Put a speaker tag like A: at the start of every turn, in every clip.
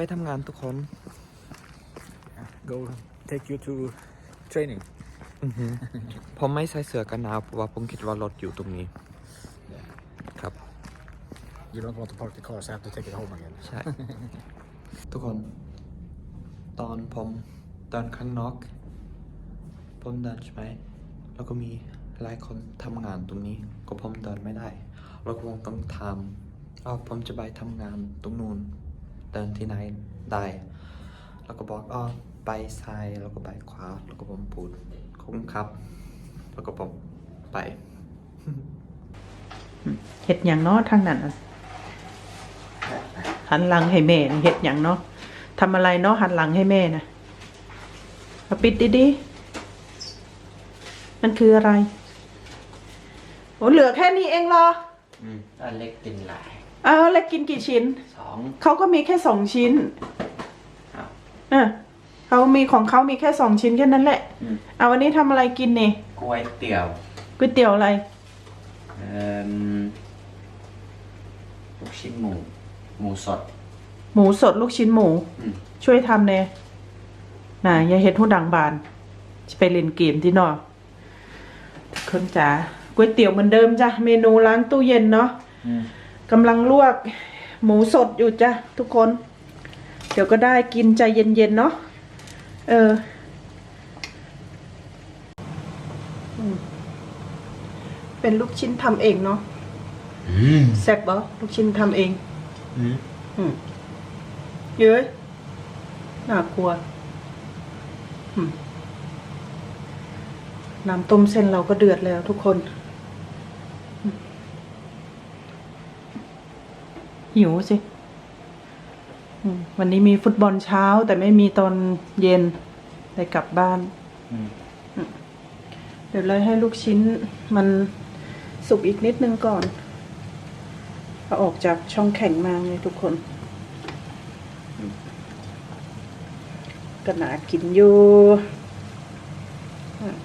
A: ไปทำงานทุกคน
B: go take you to training
A: อือหือผมไม่ใส่เสื้อกันหนาวเพราะว่าผมคิดว่ารถอยู่ตรงนี้ครับ
B: you don't want to park the car so I have to take it home again
A: ใช่ ทุกคน ตอนผมเดินข้างนอก ผมเดินใช่ไหมแล้วก็มีหลายคนทำงานตรงนี้ ก็ผมเดินไม่ได้ แล้วก็ผมต้องทำอ๋อผมจะไปทำงานตรงนู้น เดินที่ไหนได้ แล้วก็บอกอ๋อไปซ้ายแล้วก็ไปขวา แล้วก็ผมพูดขอบคุณครับ แล้วก็ผมไป
C: เห็ดอย่างเนาะทางนั้นน่ะหันหลังให้แม่นี่เห็ดอย่างเนาะทำอะไรเนาะหันหลังให้แม่นะเอาปิดดีๆ มันคืออะไรโอ้เหลือแค่นี้เองเหรอ
D: อืมอันเล็กกินหลาย
C: เอาแล้วกินกี่ชิ้น
D: สอง
C: เขาก็มีแค่สองชิ้น
D: อ้าว
C: เออเขามีของเขามีแค่สองชิ้นแค่นั้นแหละ
D: อืม
C: เอาวันนี้ทำอะไรกินนี่
D: กล้วยเตี๋ยว
C: ก๋วยเตี๋ยวอะไร
D: เอ่มลูกชิ้นหมู หมูสด
C: หมูสดลูกชิ้นหมู
D: อืม
C: ช่วยทำเน่น่ะอย่าเฮ็ดหูดังบานจะไปเล่นเกมที่นอกทุกคนจ๋าก๋วยเตี๋ยวเหมือนเดิมจ้ะเมนูล้างตู้เย็นเนาะ
D: อืม
C: กำลังลวกหมูสดอยู่จ้ะทุกคน เดี๋ยวก็ได้กินใจเย็นๆเนาะเอออืมเป็นลูกชิ้นทำเองเนาะ
D: อืม
C: แซ่บบ่ลูกชิ้นทำเอง
D: อืม
C: อืมเย้ยน่ากลัวอืมน้ำต้มเส้นเราก็เดือดแล้วทุกคนอืม หิวสิอืมวันนี้มีฟุตบอลเช้า แต่ไม่มีตอนเย็นได้กลับบ้าน
D: อืม
C: เดี๋ยวเลยให้ลูกชิ้นมันสุกอีกนิดนึงก่อนเอาออกจากช่องแข็งมาไงทุกคนอืมก็น่ากินอยู่อืม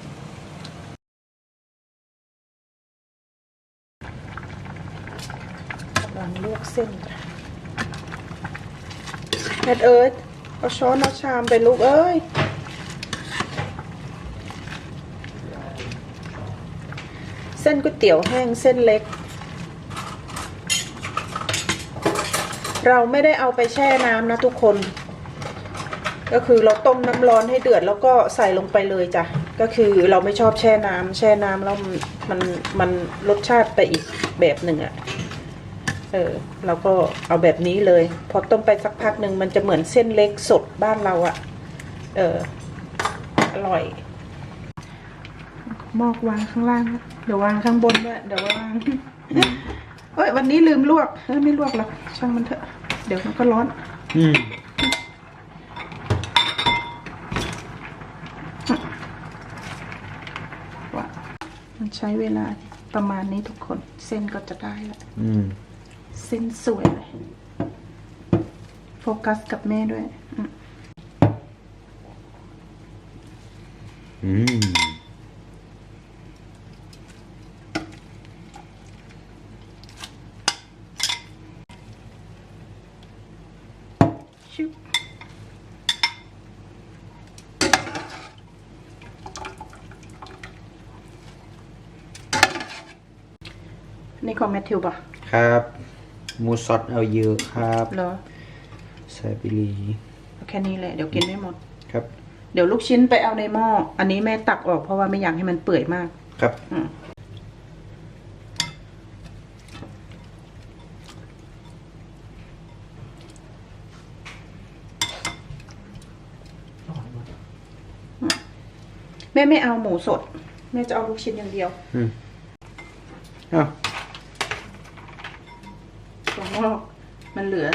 C: กำลังลวก เส้นเฮ็ดเอิร์ธเอาช้อนเอาชามไปลูกเอ้ยเส้นก๋วยเตี๋ยวแห้งเส้นเล็ก เราไม่ได้เอาไปแช่น้ำนะทุกคน ก็คือเราต้มน้ำร้อนให้เดือดแล้วก็ใส่ลงไปเลยจ้ะ ก็คือเราไม่ชอบแช่น้ำแช่น้ำแล้วมันมันรสชาติไปอีกแบบหนึ่งอะ เออเราก็เอาแบบนี้เลย พอต้มไปสักพักหนึ่งมันจะเหมือนเส้นเล็กสดบ้านเราอะ่ะ เอออร่อยหมอกวางข้างล่างนะเดี๋ยววางข้างบนด้วยเดี๋ยววางเอ้ยวันนี้ลืมลวกเออไม่ลวกหรอกช่างมันเถอะ เดี๋ยวมันก็ร้อน
D: อืม
C: ว่ามันใช้เวลาประมาณนี้ทุกคน เส้นก็จะได้แล้ว
D: อืม
C: เส้นสวยเลย โฟกัสกับแม่ด้วยอืมชิบนี่ของแมทธิวป่ะ
D: ครับ หมูสดเอาเยอะครับ
C: เหรอ
D: ใส่ไปเลย
C: เอาแค่นี้แหละ เดี๋ยวกินไม่หมด
D: ครับ
C: เดี๋ยวลูกชิ้นไปเอาในหม้อ อันนี้แม่ตักออกเพราะว่าไม่อยากให้มันเปื่อยมาก
D: ครับ
C: อืมแม่ไม่เอาหมูสด แม่จะเอาลูกชิ้นอย่างเดียว
D: อืมเอ้า
C: ของนอกมัน เหลือ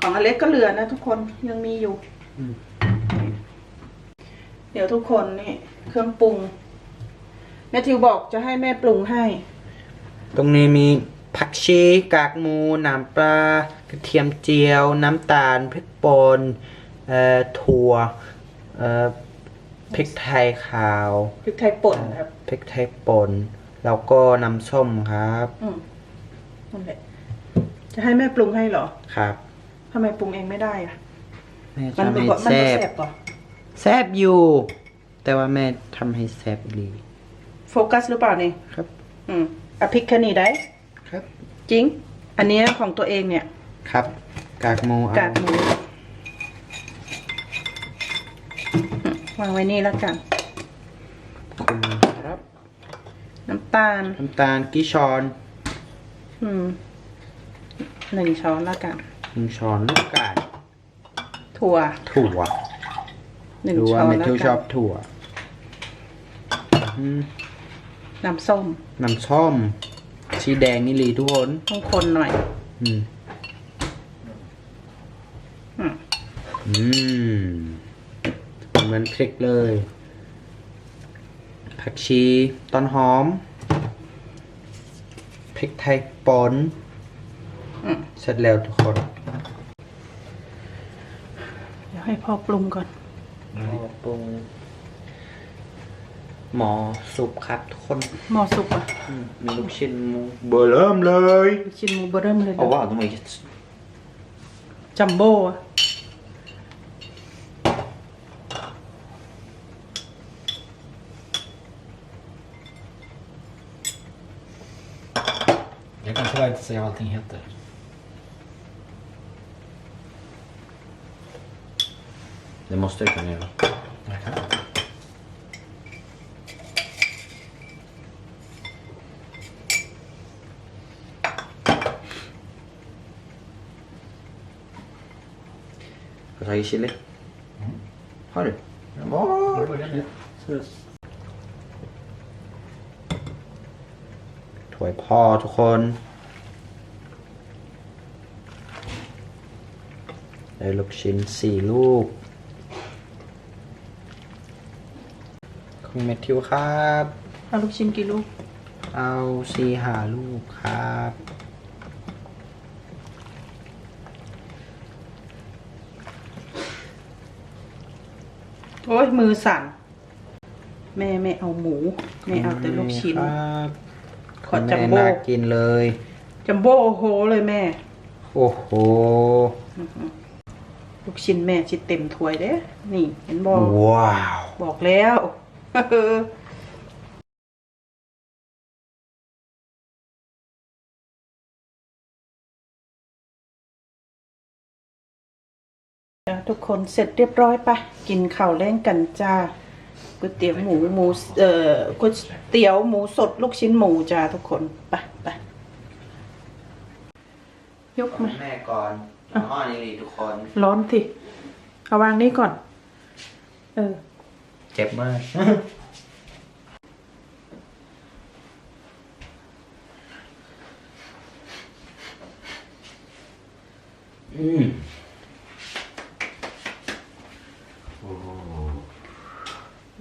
C: ของอเล็กก็เหลือนะทุกคนยังมีอยู่
D: อืม
C: เดี๋ยวทุกคนนี่เครื่องปรุงแม่ทิวบอกจะให้แม่ปรุงให้
D: ตรงนี้มีผักชีกากหมูน้ำปลากระเทียมเจียว น้ำตาลพริกป่นเอ่อถั่วเอ่อพริกไทยขาว
C: พริกไทยป่นครับ
D: พริกไทยป่นแล้วก็น้ำส้มครับ
C: อืมนั่นแหละ จะให้แม่ปรุงให้เหรอ
D: ครับ
C: ทำไมปรุงเองไม่ได้อะ
D: แม่
C: มัน
D: ทำ
C: เป็น
D: ให้
C: บ่มัน
D: แซ่
C: บ่
D: บ
C: แซ่บป่ะ
D: แซ่บอยู่ แต่ว่าแม่ทำให้แซ่บอีหลี
C: โฟกัสหรือเปล่านี่
D: ครับ
C: อืมอะพริกแค่นี้ได้
D: ครับ
C: จริง อันเนี้ยของตัวเองเนี่ย
D: ครับ กากหมูเอา
C: กากหมูอืมวางไว้นี่แล้วกัน
D: คุณครับ
C: น้ำตาล
D: น้ำตาลกี่ช้อน
C: อืม หนึ่งช้อนแล้วกัน
D: หนึ่งช้อนลูกกาด
C: ถั่ว
D: ถั่ว
C: หนึ่ง
D: ดู
C: ช้
D: ว่า
C: อน
D: แม่
C: แล้ว
D: ทิวช
C: กั
D: อนบถั่วอืม
C: น้ำส้ม
D: น้ำส้มชีแดงนี่ลีทุกคน
C: ต้องคนหน่อย
D: อืม
C: อืม
D: อืม เหมือนพริกเลย ผักชี ต้นหอม พริกไทยป่น
C: อืม
D: เสร็จแล้วทุกคน
C: เดี๋ยวให้พ่อปรุงก่อน
D: ปรุงหมอสุปครับทุกคน
C: หม้อสุกอะ
D: อืมมีลูกชิ้นหมูเบอร์เริ่มเลย
C: ลูกชิ้นหมูเบอร์เริ่มเลย
A: เอา
C: นะ
A: ว่าทำไม
C: จัมโบ้อะ
B: Jag kan tyvärr inte säga vad allting heter.
A: Det måste du kunna göra.
B: Jag kan.
A: Har du tagit chili? Har du?
B: Jag
A: Ja.
B: börjar med.
D: ถ้วยพ่อทุกคน ได้ลูกชิ้นสี่ลูก คุณแมทธิวครับ
C: เอาลูกชิ้นกี่ลูก
D: เอาสี่หาลูกครับ
C: โอ้ยมือสั่น แม่ไม่เอาหมู แม่เอาแต่ลูกชิ้น
D: ครับ
C: ขอ
D: คุณ
C: จัม
D: แม่
C: โบ้
D: น่ากินเลย
C: จัมโบ้โอ้โหเลยแม่
D: โอ้โห
C: ลูกชิ้นแม่ชิดเต็มถ้วยเด้ นี่เห็นบอก
D: ว้าว
C: บอกแล้วจ้ะ ทุกคนเสร็จเรียบร้อยปะกินข้าวแรงกันจ้าก๋วยเตี๋ยวหมูหมูเอ่อก๋วยเตี๋ยวหมูสดลูกชิ้นหมูจ้าทุกคนไปไปยกมา
D: แม่ก่อนห้อนี้เลยทุกคน
C: ร้อนสิเอาวางนี้ก่อน เออ
D: เจ็บมาก อืม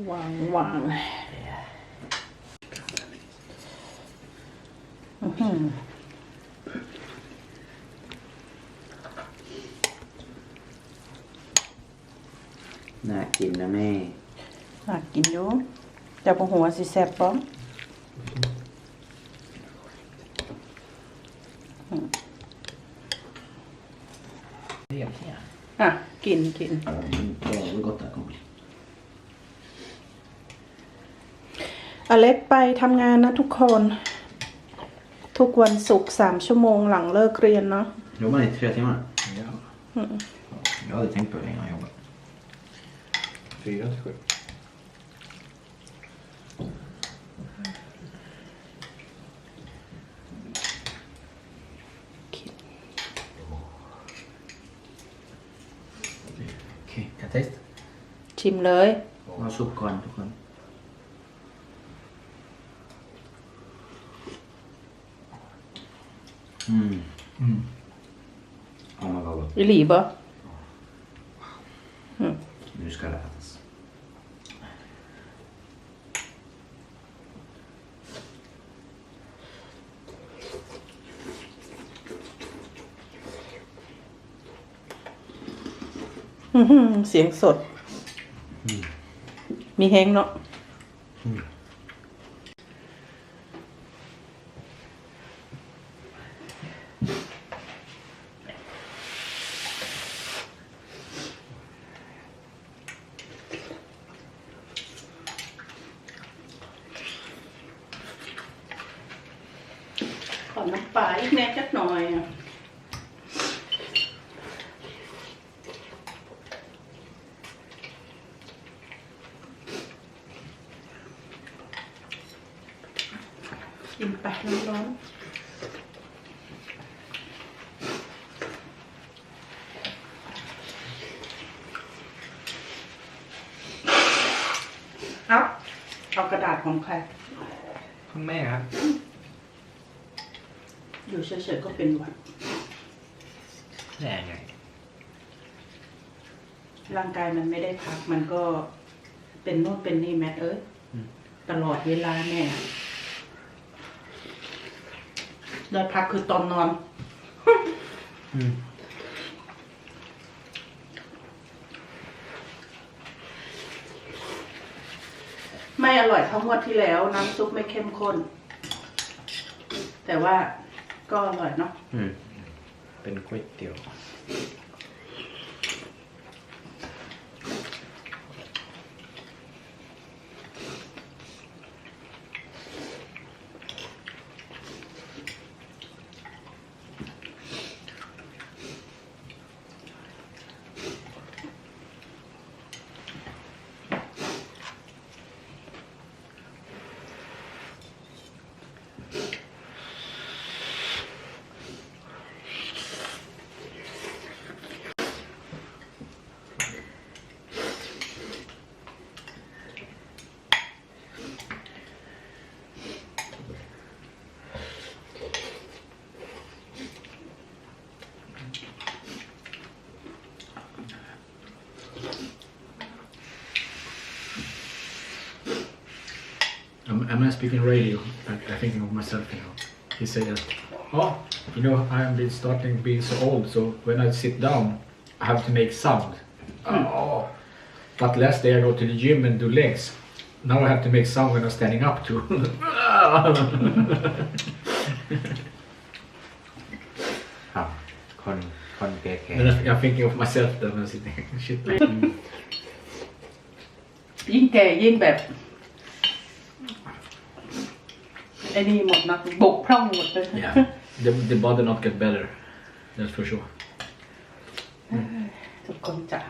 C: วางวางอื้อหือ
D: น่ากินนะแม่
C: น่ากินอยู่จะปหัวสิแซ่บป้อมอะ กินกิน
A: Det var gott det här kommer bli.
C: อเล็กไปทำงานนะทุกคน ทุกวันศุกร์สามชั่วโมงหลังเลิกเรียนเนาะ
A: Jobbar ni i tre timmar?
B: Ja.
A: Jag hade tänkt på det innan jag jobbade.
B: Fyra till sju.
A: Okej, kan jag testa?
C: ชิมเลย
D: เอาซุปก่อนทุกคน
A: Mm.
B: Mm.
A: Ja men vad gott.
C: อีหลีบ่
A: Nu ska det ätas.
C: Ừ. อื้อหือเสียงสด มีแห้งเนาะขอน้ำปลาอีกแน่จักหน่อยอะ อยู่เฉยๆก็เป็นหวัด
D: แน่ไง
C: ร่างกายมันไม่ได้พัก มันก็เป็นโน่นเป็นนี่แมทเอ้ย
D: อืม
C: ตลอดเวลาแม่ได้พักคือตอนนอน
D: อืม
C: ไม่อร่อยเท่างวดที่แล้ว น้ำซุปไม่เข้มข้น แต่ว่า ก็อร่อยเนาะ
D: อืมเป็นก๋วยเตี๋ยว
B: I'm, I'm not speaking radio. I, I'm thinking of myself, you know. He said that, oh, you know, I'm been starting being so old, so when I sit down, I have to make sound. Oh. But last day I go to the gym and do legs. Now I have to make sound when I'm standing up too.
D: ครับ คน คนแก่
B: then I- I'm thinking of myself then I'm sitting. Shit.
C: ยิ่งแก่ยิ่งแบบ ไอ้นี่หมดนะบกพร่องหมดเลย
B: yeah. The, the body not get better. That's for sure.
C: ทุกคนจ้ะ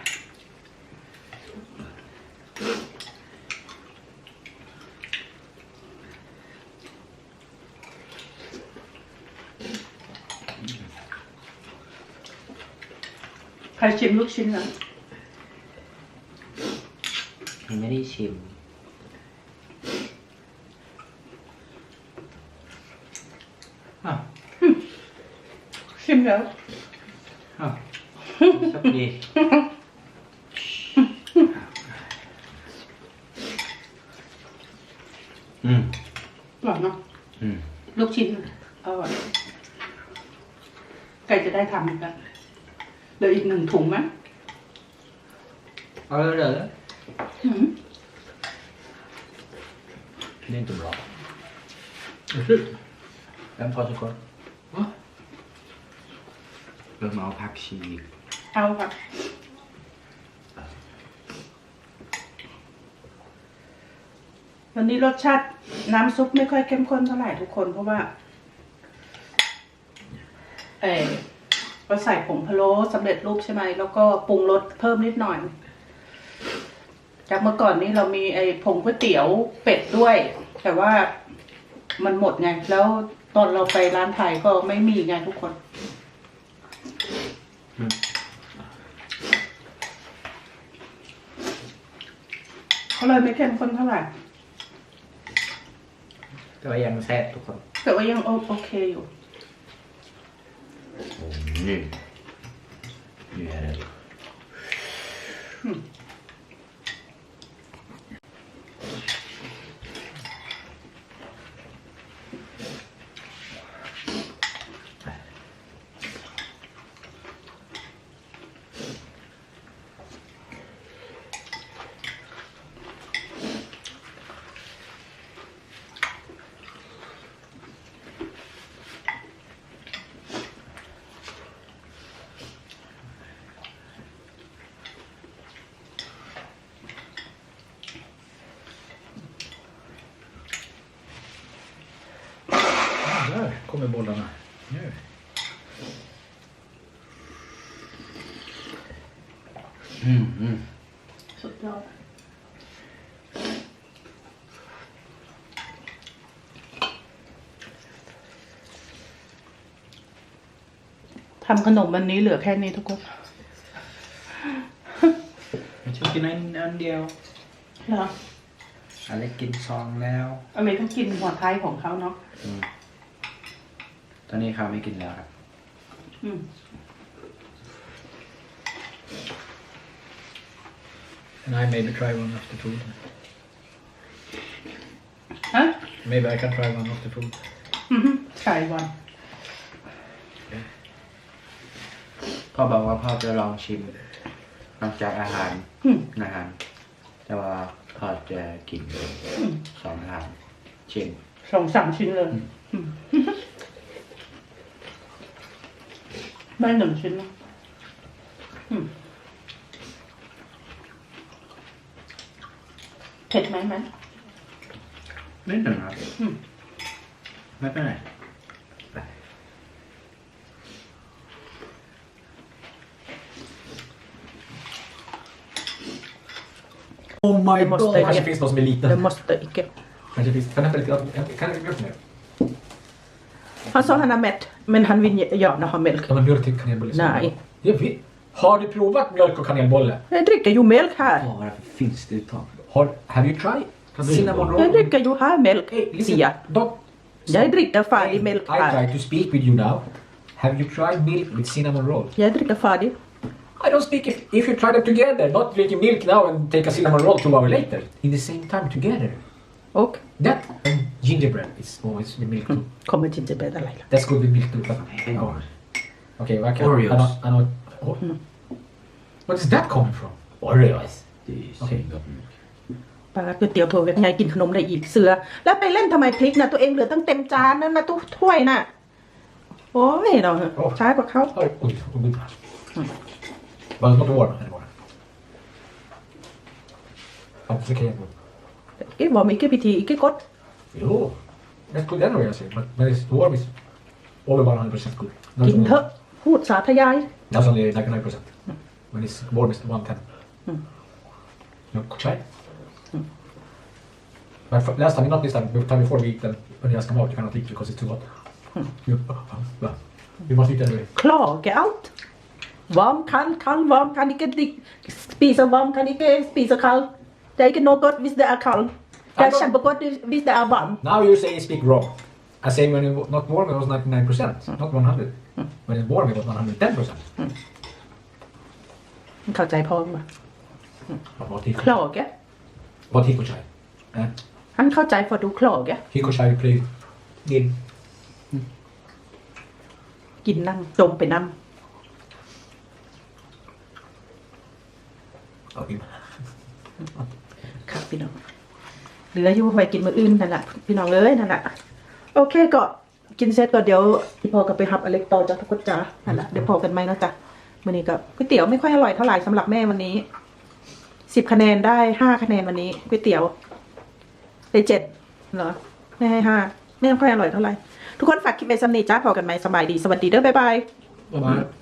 C: ใครชิมลูกชิ้นนะ
D: ๆยังไม่ได้ชิม อ้าว
C: ชิมแล้ว
D: อ้าวสักดีอืม
C: อร่อยเนาะ
D: อืม
C: ลูกชิ้นอร่อยใกล้จะได้ทำอีกแล้วเหลืออีกหนึ่งถุงไหม
D: เอาเลยเลย
C: อืม
B: Det är inte bra. Är det slut?
D: แล้วพอทุกคน
B: Va?
D: เริ่มเอาผักชีก
C: เอาค่ะวันนี้รสชาติน้ำซุปไม่ค่อยเข้มข้นเท่าไหร่ทุกคนเพราะว่า เออเราใส่ผงพะโล้สำเร็จรูปใช่ไหม แล้วก็ปรุงรสเพิ่มนิดหน่อย จากเมื่อก่อนนี้เรามีไอ้ผงก๋วยเตี๋ยวเป็ดด้วย แต่ว่ามันหมดไง แล้วตอนเราไปร้านไทยก็ไม่มีไงทุกคน เขาเลยไม่เข้มข้นเท่าไหร่
D: แต่ว่ายังแซ่บทุกคน
C: แต่ว่ายังโอโอเคอยู่
D: นี่นี่อะไร
B: Där kommer bollarna. Yeah.
D: อืมอืม
C: สุดยอดทำขนมวันนี้เหลือแค่นี้ทุกคน
D: มันชอบกินอันอันเดียว
C: เหรอ
D: อะไรกินซองแล้ว
C: อเมริกากินหัวไทยของเขาเนาะ
D: อืม ตอนนี้เขาไม่กินแล้วครับ
C: อืม
B: And I maybe try one of the food.
C: ฮะ
B: Maybe I can try one of the food.
C: ใช่วัน
D: พ่อบอกว่าพ่อจะลองชิมนอกจากอาหาร
C: อืม
D: อาหาร แต่ว่าพ่อจะกินสองอาหารเช่น
C: สองสามชิ้นเลย อืม ไม่หนึ่งชิ้นนะอืมเผ็ดไหมไหม
D: นิดหนึ่งครับ
C: อืม
D: ไม่เป็นไร
B: Oh my
C: Det måste
B: god!
C: jag-
B: Kanske finns någon som är liten.
C: Det måste ikke.
B: Kanske finns... Kan jag hämta lite... Kan jag mjölk nu?
C: Han sa han är mätt, men han vill gärna ha mjölk.
B: Ja men mjölk till kanelbulle.
C: Nej.
B: Jag vet. Har du provat mjölk och kanelbolle?
C: Jag dricker ju mjölk här.
D: Åh, varför finns det uttag?
B: Har... Have you tried? Cinnamon roll?
C: Jag dricker ju här mjölk,
B: Hey, listen.
C: Sia.
B: Don't...
C: Jag dricker
B: Hey,
C: färdig mjölk
B: I
C: här.
B: try to speak with you now. Have you tried milk with cinnamon roll?
C: Jag dricker färdig.
B: I don't speak if, if you try them together. Not drinking milk now and take a cinnamon roll two hours later. In the same time together.
C: Och
B: That and gingerbread is always with milk too.
C: kommer gingerbread อะไรล่ะ
B: That's good with milk too. But,
D: Hang on.
B: Okay, well, I can,
D: Oreos.
B: I know, I know. Oh. What is that coming from? Oreos.
D: Det är
B: Okej.
D: gott mjölk.
C: ปลาก๋วยเตี๋ยวเผื่อไงกินขนมได้อีกเสือ แล้วไปเล่นทำไมพริกนะตัวเองเหลือตั้งเต็มจานนั่นนะตู้ถ้วยน่ะ โอ้ยเราช้ากว่าเขา
B: Oh, oj, oj. But it's not warm anymore. I'm okay.
C: เอ๊ะบอกมีแค่พิธีอีกแค่กด
B: Jo, that's good anyway I say. But when it's warm it's over 100% good. Not
C: กิน
B: only-
C: เถอะพูดสาธยาย
B: That's only 99%. When it's warm it's 110. You try? But f- last time, not this time, the time before we eat them, when you ask them out, you cannot eat because it's too hot. You, well, you must eat anyway.
C: Klage alt. Varm, kald, kald, varm. Kan ikke drik- spise varm, kan ikke spise kald. Det er ikke noe godt hvis det er kald. Det er kjempegodt hvis det er varm.
B: Now you say you speak wrong. I say when it's not warm it was 99%, not 100. When it's warm it was 110%.
C: เข้าใจพ่อมา
B: But what he
C: คลอกแก
B: what he could try. Eh?
C: อันเข้าใจพอดูคลอกแก
B: He could try to play in
C: กินนั่งจมไปนั่ง
B: oh, him.
C: ครับพี่น้อง เหลืออยู่ไปกินมื้ออื่นนั่นแหละพี่น้องเลยนั่นแหละโอเคก็กินเสร็จก็เดี๋ยวพี่พอก็ไปหับอเล็กต่อจากทุกคนจ้านั่นแหละเดี๋ยวพอกันไหมนะจ้ะวันนี้ก็ก๋วยเตี๋ยวไม่ค่อยอร่อยเท่าไหร่สำหรับแม่วันนี้สิบคะแนนได้ห้าคะแนนวันนี้ก๋วยเตี๋ยวได้เจ็ดเหรอไม่ให้ห้าไม่ค่อยอร่อยเท่าไหร่ ทุกคนฝากคลิปไปสำนีจ้าพอกันไหมสบายดี สวัสดีเด้อบ๊ายบาย
B: Bye bye.